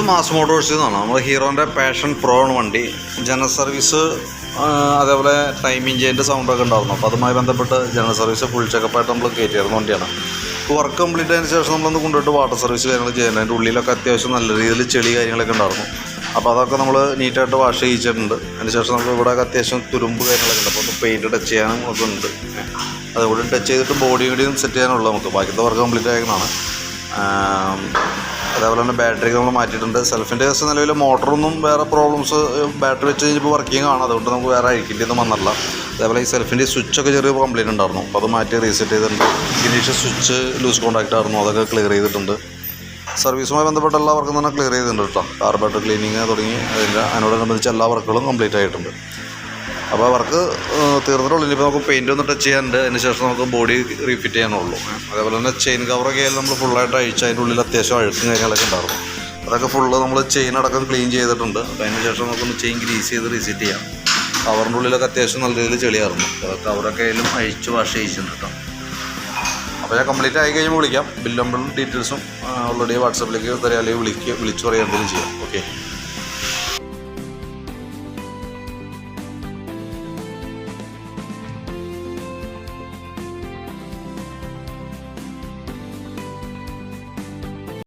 ഇത് മാസ് മോട്ടോഴ്സിൽ നിന്നാണ് നമ്മൾ ഹീറോന്റെ പാഷൻ പ്രോ ആണ് വണ്ടി. ജനറൽ സർവീസ് അതേപോലെ ടൈം ഇഞ്ചിന്റെ സൗണ്ടൊക്കെ ഉണ്ടായിരുന്നു. അപ്പോൾ അതുമായി ബന്ധപ്പെട്ട് ജനറൽ സർവീസ് ഫുൾ ചെക്കപ്പായിട്ട് നമ്മൾ കയറ്റിയായിരുന്നു വണ്ടിയാണ്. വർക്ക് കംപ്ലീറ്റ് ആയതിനു ശേഷം നമ്മളൊന്ന് കൊണ്ടുപോയിട്ട് വാട്ടർ സർവീസ് കാര്യങ്ങൾ ചെയ്യുന്നത്. അതിന്റെ ഉള്ളിലൊക്കെ അത്യാവശ്യം നല്ല രീതിയിൽ ചെളി കാര്യങ്ങളൊക്കെ ഉണ്ടായിരുന്നു. അപ്പോൾ അതൊക്കെ നമ്മൾ നീറ്റായിട്ട് വാഷ് ചെയ്യിച്ചിട്ടുണ്ട്. അതിന് ശേഷം നമുക്ക് ഇവിടെ അത്യാവശ്യം തുരുമ്പ് കാര്യങ്ങളൊക്കെ ഉണ്ട്. അപ്പോൾ ഒന്ന് പെയിന്റ് ടച്ച് ചെയ്യാനും ഒക്കെ ഉണ്ട്. അതുകൂടി ടച്ച് ചെയ്തിട്ട് ബോഡി കൂടിയും സെറ്റ് ചെയ്യാനുള്ളൂ നമുക്ക്. ബാക്കിയത്തെ വർക്ക് കംപ്ലീറ്റ് ആയിരുന്നതാണ് അതേപോലെ തന്നെ ബാറ്ററി നമ്മൾ മാറ്റിയിട്ടുണ്ട്. സെൽഫിന്റെ കേസ് നിലവിൽ മോട്ടറൊന്നും വേറെ പ്രോബ്ലംസ് ബാറ്ററി വെച്ച് കഴിഞ്ഞപ്പോൾ വർക്കിംഗ് ആണ് അതുകൊണ്ട് നമുക്ക് വേറെ അഴിക്കേണ്ടിയൊന്നും വന്നില്ല. അതേപോലെ ഈ സെൽഫിന്റെ സ്വിച്ചൊക്കെ ചെറിയ കംപ്ലയിന്റ് ഉണ്ടായിരുന്നു. അപ്പോൾ അത് മാറ്റി റീസെറ്റ് ചെയ്തിട്ടുണ്ട്. ഇനീഷ്യൽ സ്വിച്ച് ലൂസ് കോൺടാക്റ്റ് ആയിരുന്നു. അതൊക്കെ ക്ലിയർ ചെയ്തിട്ടുണ്ട്. സർവീസുമായി ബന്ധപ്പെട്ട എല്ലാ വർക്കും തന്നെ ക്ലിയർ ചെയ്തിട്ടുണ്ട് കേട്ടോ. കാർബറേറ്റർ ക്ലീനിങ് തുടങ്ങി. അതിന്റെ അതിനോടനുബന്ധിച്ച് എല്ലാ വർക്കുകളും കംപ്ലീറ്റ് ആയിട്ടുണ്ട്. അപ്പോൾ വർക്ക് തീർന്നിട്ടുള്ളൂ ഇനിയിപ്പോൾ നമുക്ക് പെയിന്റ് ഒന്ന് ടച്ച് ചെയ്യാനുണ്ട്. അതിന് ശേഷം നമുക്ക് ബോഡി റീഫിറ്റ് ചെയ്യാനുള്ളൂ. അതേപോലെ തന്നെ ചെയിൻ കവറൊക്കെ ആയാലും നമ്മൾ ഫുള്ളായിട്ട് അഴിച്ച് അതിന്റെ ഉള്ളിൽ അത്യാവശ്യം അഴുക്കും കാര്യങ്ങളൊക്കെ ഉണ്ടായിരുന്നു. അതൊക്കെ ഫുള്ള് നമ്മൾ ചെയിൻ അടക്കം ക്ലീൻ ചെയ്തിട്ടുണ്ട്. അപ്പോൾ അതിന് ശേഷം നമുക്കൊന്ന് ചെയിൻ ഗ്രീസ് ചെയ്ത് റീസെറ്റ് ചെയ്യാം. കവറിന്റെ ഉള്ളിലൊക്കെ അത്യാവശ്യം നല്ല രീതിയിൽ ചെളിയായിരുന്നു. കവറൊക്കെ ആയാലും അഴിച്ച് വാഷ് ചെയ്യിച്ചിട്ടുണ്ട് കേട്ടോ അപ്പോൾ ഞാൻ കംപ്ലീറ്റ് ആയി കഴിയുമ്പോൾ വിളിക്കാം. ബില്ലും ഡീറ്റെയിൽസും ഓൾറെഡി വാട്സപ്പിലേക്ക് തരാം. അല്ലെങ്കിൽ വിളിക്കുക വിളിച്ചു പറയുക എന്തെങ്കിലും ചെയ്യാം. ഓക്കെ